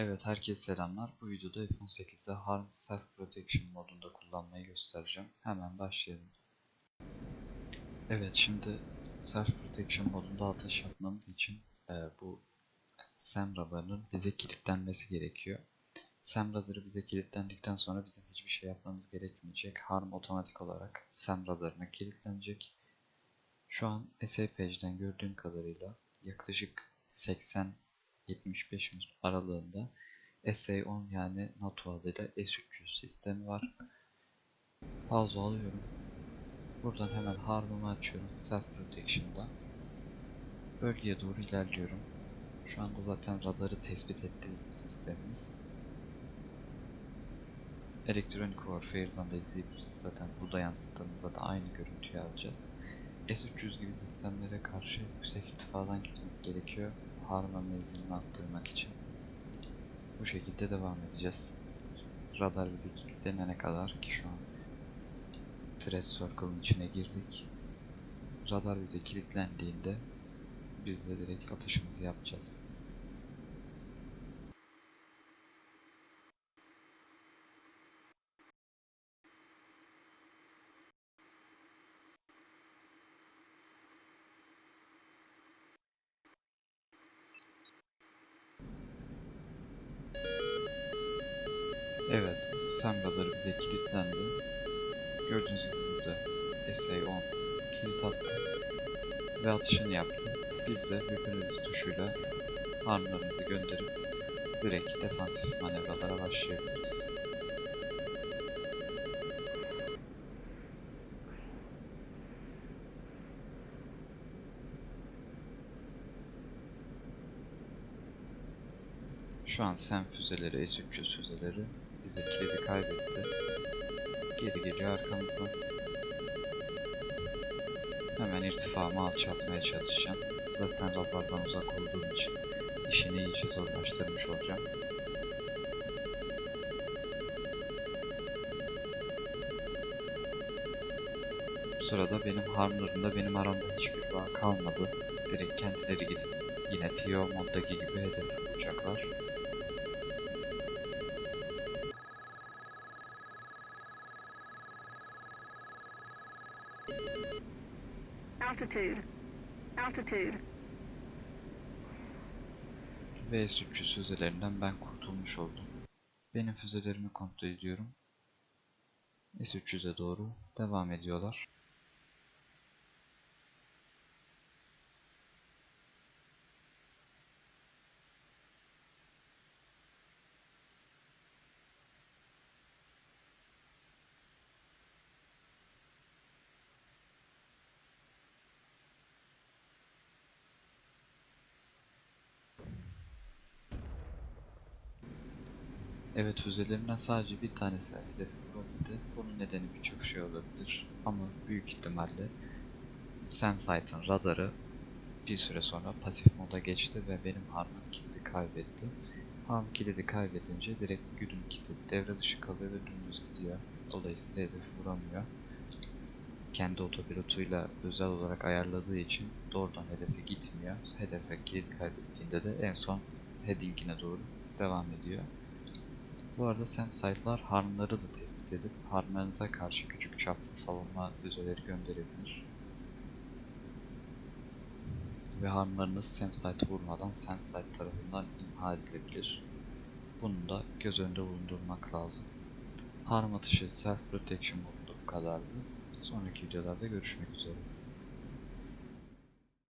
Evet herkese selamlar. Bu videoda F18'de Harm Self Protection modunda kullanmayı göstereceğim. Hemen başlayalım. Evet şimdi Self Protection modunda atış yapmamız için e, bu SAM radarının bize kilitlenmesi gerekiyor. SAM radarı bize kilitlendikten sonra bizim hiçbir şey yapmamız gerekmeyecek. Harm otomatik olarak SAM radarına kilitlenecek. Şu an SA Page'den gördüğüm kadarıyla yaklaşık 80 75 aralığında SA10 yani NATO adıyla S300 sistemi var. Pause alıyorum. Buradan hemen harmımı açıyorum Self Protection'da. Bölgeye doğru ilerliyorum. Şu anda zaten radarı tespit etti bizim sistemimiz. Electronic Warfare'dan da izleyebiliriz. Zaten burada yansıttığımızda da aynı görüntüyü alacağız. S300 gibi sistemlere karşı yüksek irtifadan gitmek gerekiyor harma menzilini arttırmak için bu şekilde devam edeceğiz. Radar bizi kilitlenene kadar ki şu an Threat Circle'ın içine girdik. Radar bize kilitlendiğinde biz de direkt atışımızı yapacağız. Evet, SAM radarı bize kilitlendi. Gördüğünüz gibi burada SA10 kilit attı ve atışını yaptı. Biz de hipnotiz tuşuyla armlarımızı gönderip direkt defansif manevralara başlayabiliriz. Şu an SEM füzeleri, S-300 füzeleri bize kilidi kaybetti. Geri geliyor arkamızdan. Hemen irtifamı alçaltmaya çalışacağım. Zaten radardan uzak olduğum için işini iyice zorlaştırmış olacağım. Bu sırada benim harmlarımda benim aramda hiçbir bağ kalmadı. Direkt kendileri gidip yine TO moddaki gibi hedef bulacaklar. Altitude. Altitude. Ve S-300 füzelerinden ben kurtulmuş oldum. Benim füzelerimi kontrol ediyorum. S-300'e doğru devam ediyorlar. Evet füzelerinden sadece bir tanesi hedefi vurabildi. Bunun nedeni birçok şey olabilir ama büyük ihtimalle SamSite'ın radarı bir süre sonra pasif moda geçti ve benim harmım kilidi kaybetti. Harm kilidi kaybedince direkt güdüm kiti devre dışı kalıyor ve dümdüz gidiyor. Dolayısıyla hedefi vuramıyor. Kendi otopilotuyla özel olarak ayarladığı için doğrudan hedefe gitmiyor. Hedefe kilidi kaybettiğinde de en son heading'ine doğru devam ediyor. Bu arada SAM site'lar harmları da tespit edip harmlarınıza karşı küçük çaplı savunma füzeleri gönderebilir. Ve harmlarınız SAM site'ı vurmadan SAM site tarafından imha edilebilir. Bunu da göz önünde bulundurmak lazım. Harm atışı self protection bu kadardı. Sonraki videolarda görüşmek üzere.